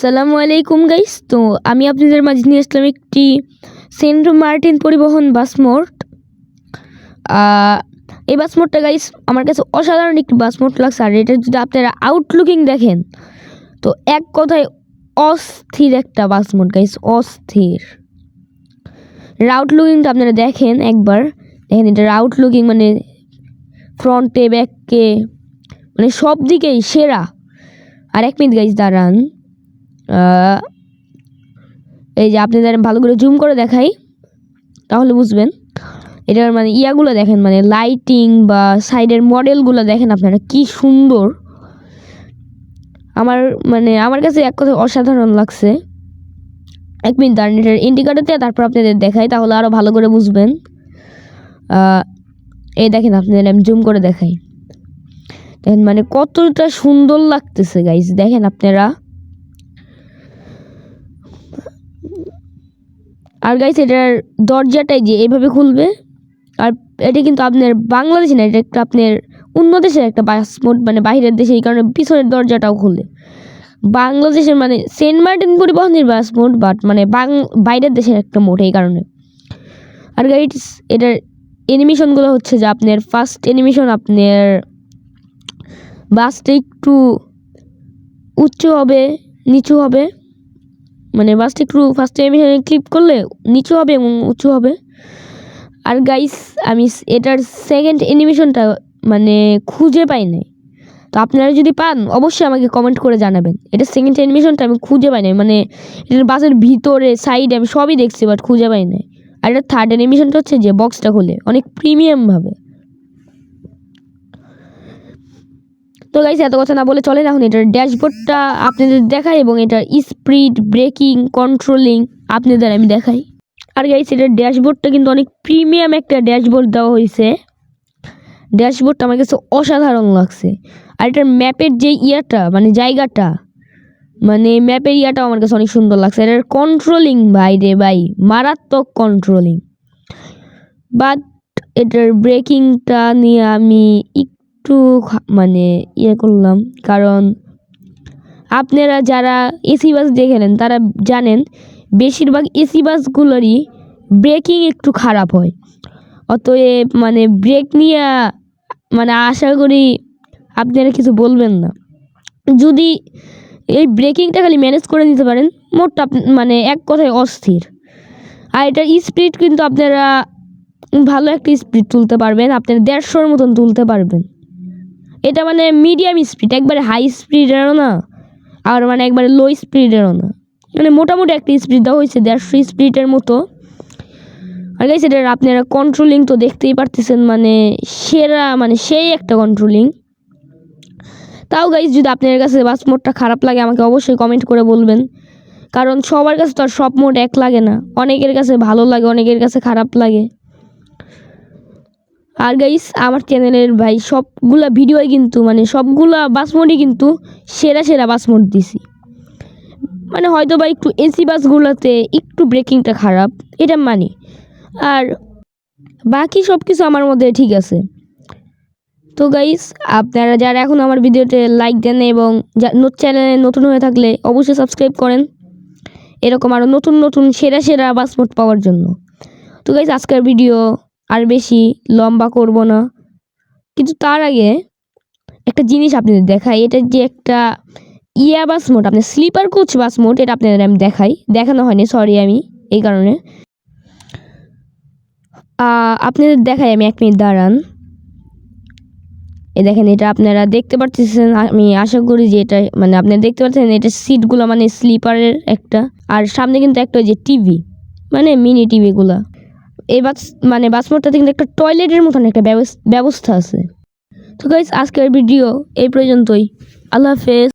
আসসালামু আলাইকুম গাইস তো আমি আপনাদের মাঝে নিয়ে আসলাম একটি সেন্ট মার্টিন পরিবহন বাস মোড। এই বাস মোডটা গাইস আমার কাছে অসাধারণ একটি বাস মোড লাগছে। আর এটা যদি আপনারা আউটলুকিং দেখেন, তো এক কথায় অস্থির একটা বাস মোড গাইস অস্থির। রাউট লুকিংটা আপনারা দেখেন একবার। দেখেন এটা রাউট লুকিং মানে ফ্রন্টে ব্যাককে মানে সব দিকেই সেরা। আর এক মিনিট গাইস দাঁড়ান। এই যে আপনি আপনাদের ভালো করে জুম করে দেখাই, তাহলে বুঝবেন। এটার মানে ইয়াগুলো দেখেন মানে লাইটিং বা সাইডের মডেলগুলো দেখেন আপনারা, কি সুন্দর। আমার মানে আমার কাছে এক কথা অসাধারণ লাগছে। এক মিনিট দাঁড়ান, এটার ইন্ডিকেটারতে তারপর আপনাদের দেখাই, তাহলে আরও ভালো করে বুঝবেন। এই দেখেন আপনাদের আমি জুম করে দেখাই। দেখেন মানে কতটা সুন্দর লাগতেছে গাইজ দেখেন আপনারা। আর গাইস এটার দরজাটাই যে এইভাবে খুলবে। আর এটা কিন্তু আপনার বাংলাদেশে না, এটা একটা আপনার অন্য দেশের একটা পাসপোর্ট মানে বাইরের দেশে, এই কারণে পিছনের দরজাটাও খুলে বাংলাদেশের মানে সেন্ট মার্টিন পরিবহনের পাসপোর্ট বাট মানে বাইরের দেশের একটা মোট এই কারণে। আর গাইস এটার অ্যানিমেশনগুলো হচ্ছে যে আপনার ফার্স্ট অ্যানিমেশন আপনার বাসটা একটু উচ্চ হবে, নিচু হবে। মানে বাসটা একটু ফার্স্ট টাইম ক্লিপ করলে নিচু হবে এবং উঁচু হবে। আর গাইস আমি এটার সেকেন্ড অ্যানিমেশনটা মানে খুঁজে পাই নাই। তো আপনারা যদি পান, অবশ্যই আমাকে কমেন্ট করে জানাবেন। এটা সেকেন্ড অ্যানিমেশনটা আমি খুঁজে পাই নাই। মানে এটার বাসের ভিতরে সাইডে আমি সবই দেখছি বাট খুঁজে পাই নাই। আর এটা থার্ড অ্যানিমেশনটা হচ্ছে যে বক্সটা খুলে, অনেক প্রিমিয়ামভাবে তো গাইস এত কথা না বলে চলেন এখন এটার ড্যাশবোর্ডটা আপনাদের দেখাই এবং এটার স্পিড ব্রেকিং কন্ট্রোলিং আপনাদের আমি দেখাই। আর গাইস এটার ড্যাশবোর্ডটা কিন্তু অনেক প্রিমিয়াম একটা ড্যাশবোর্ড দেওয়া হয়েছে। ড্যাশবোর্ডটা আমার কাছে অসাধারণ লাগছে। আর এটার ম্যাপের যে ইয়াটা মানে জায়গাটা মানে ম্যাপের ইয়াটাও আমার কাছে অনেক সুন্দর লাগছে। এটার কন্ট্রোলিং ভাই রে ভাই মারাত্মক কন্ট্রোলিং বাট এটার ব্রেকিংটা নিয়ে আমি একটু মানে ইয়ে করলাম। কারণ আপনারা যারা এসি বাস দেখেনেন তারা জানেন বেশিরভাগ এসি বাসগুলোরই ব্রেকিং একটু খারাপ হয়। অতএব মানে ব্রেক নিয়ে মানে আশা করি আপনারা কিছু বলবেন না। যদি এই ব্রেকিংটা খালি ম্যানেজ করে নিতে পারেন মোটটা মানে এক কথায় অস্থির। আর এটার স্পিড কিন্তু আপনারা ভালো একটা স্পিড তুলতে পারবেন, আপনারা দেড়শোর মতন তুলতে পারবেন। এটা মানে মিডিয়াম স্পিড একবারে হাই স্পিডেরও না, আর মানে একবারে লো স্পিডেরও না। মানে মোটামুটি একটা স্পিড দেওয়া হয়েছে, দেড়শো স্পিডের মতো। আর গাইস এটার আপনারা কন্ট্রোলিং তো দেখতেই পারতেছেন মানে সেরা মানে সেই একটা কন্ট্রোলিং তাও গাইস যদি আপনার কাছে বাস মোডটা খারাপ লাগে, আমাকে অবশ্যই কমেন্ট করে বলবেন। কারণ সবার কাছে তো আর সব মোড এক লাগে না। অনেকের কাছে ভালো লাগে, অনেকের কাছে খারাপ লাগে। আর গাইস আমার চ্যানেলের ভাই সবগুলা ভিডিওই কিন্তু মানে সবগুলা বাসমোডই কিন্তু সেরা সেরা বাসমোড দিছি। মানে হয়তো বা একটু এসি বাসগুলোতে একটু ব্রেকিংটা খারাপ, এটা মানি। আর বাকি সব কিছু আমার মধ্যে ঠিক আছে। তো গাইস আপনারা যারা এখন আমার ভিডিওতে লাইক দেন এবং চ্যানেলে নতুন হয়ে থাকলে অবশ্যই সাবস্ক্রাইব করেন। এরকম আরও নতুন নতুন সেরা সেরা বাসমোড পাওয়ার জন্য। তো গাইস আজকের ভিডিও আর বেশি লম্বা করব না। কিন্তু তার আগে একটা জিনিস আপনাদের দেখাই, এটা যে একটা ইয়া বাস মোড আপনার স্লিপার কোচ বাস মোড এটা আপনাদের আমি দেখাই। দেখানো হয়নি সরি আমি, এই কারণে। আপনাদের দেখাই আমি এক মিনিট দাঁড়ান। এই দেখেন, এটা আপনারা দেখতে পাচ্ছেন আমি আশা করি যে এটা মানে আপনারা দেখতে পাচ্ছেন এটা সিটগুলো মানে স্লিপারের একটা, আর সামনে কিন্তু একটা যে টিভি মানে মিনি টিভিগুলা। এই বাস মানে বাস মোড়টাতে কিন্তু একটা টয়লেটের মতন একটা ব্যবস- ব্যবস্থা আছে। তো গাইজ আজকের ভিডিও এই পর্যন্তই। আল্লাহ হাফেজ।